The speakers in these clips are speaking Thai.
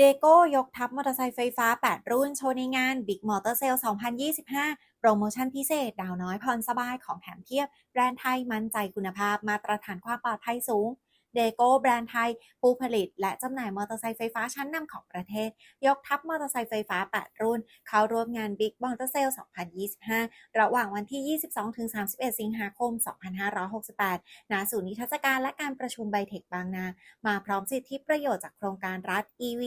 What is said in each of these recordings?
เดโก้ยกทัพมอเตอร์ไซค์ไฟฟ้า 8 รุ่นโชว์ในงาน Big Motor Sale 2025 โปรโมชั่นพิเศษ ดาวน้อยผ่อนสบายของแถมเทียบ แบรนด์ไทยมั่นใจคุณภาพมาตรฐานความปลอดภัยสูง เดโก้แบรนด์ไทย ผู้ผลิต และจำหน่ายมอเตอร์ไซค์ไฟฟ้าชั้นนำของประเทศ ยกทัพมอเตอร์ไซค์ไฟฟ้า 8 รุ่น เข้าร่วมงาน Big Motor Sale 2025 ระหว่างวันที่ 22-31 สิงหาคม 2568 ณ ศูนย์นิทรรศการและการประชุมไบเทคบางนา มาพร้อมสิทธิประโยชน์จากโครงการรัฐ EV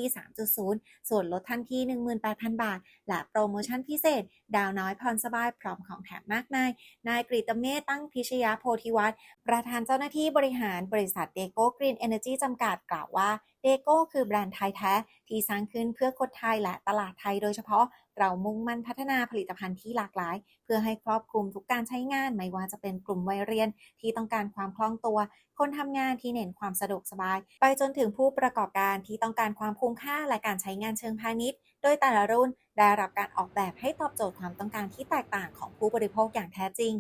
3.0 ส่วนลดทันที 18,000 บาท และโปรโมชั่นพิเศษ ดาวน้อยผ่อนสบายพร้อมของแถมมากมาย นายกฤตเมธตั้งพิชยาโพธิวัฒน์ประธานเจ้าหน้าที่บริหารบริษัทเดโก้กรีนเอเนจีจำกัดกล่าวว่าเดโก้คือแบรนด์ไทยแท้ ที่สร้างขึ้นเพื่อคนไทยและตลาดไทยโดยเฉพาะเรามุ่งมั่นพัฒนาผลิตภัณฑ์ที่หลากหลาย เพื่อให้ครอบคลุมทุกการใช้งานไม่ว่าจะเป็นกลุ่มวัยเรียนที่ต้องการความคล่องตัว คนทำงานที่เน้นความสะดวกสบาย ไปจนถึงผู้ประกอบการที่ต้องการความคุ้มค่าและการใช้งานเชิงพาณิชย์ โดยแต่ละรุ่นได้รับการออกแบบให้ตอบโจทย์ความต้องการที่แตกต่างของผู้บริโภคอย่างแท้จริง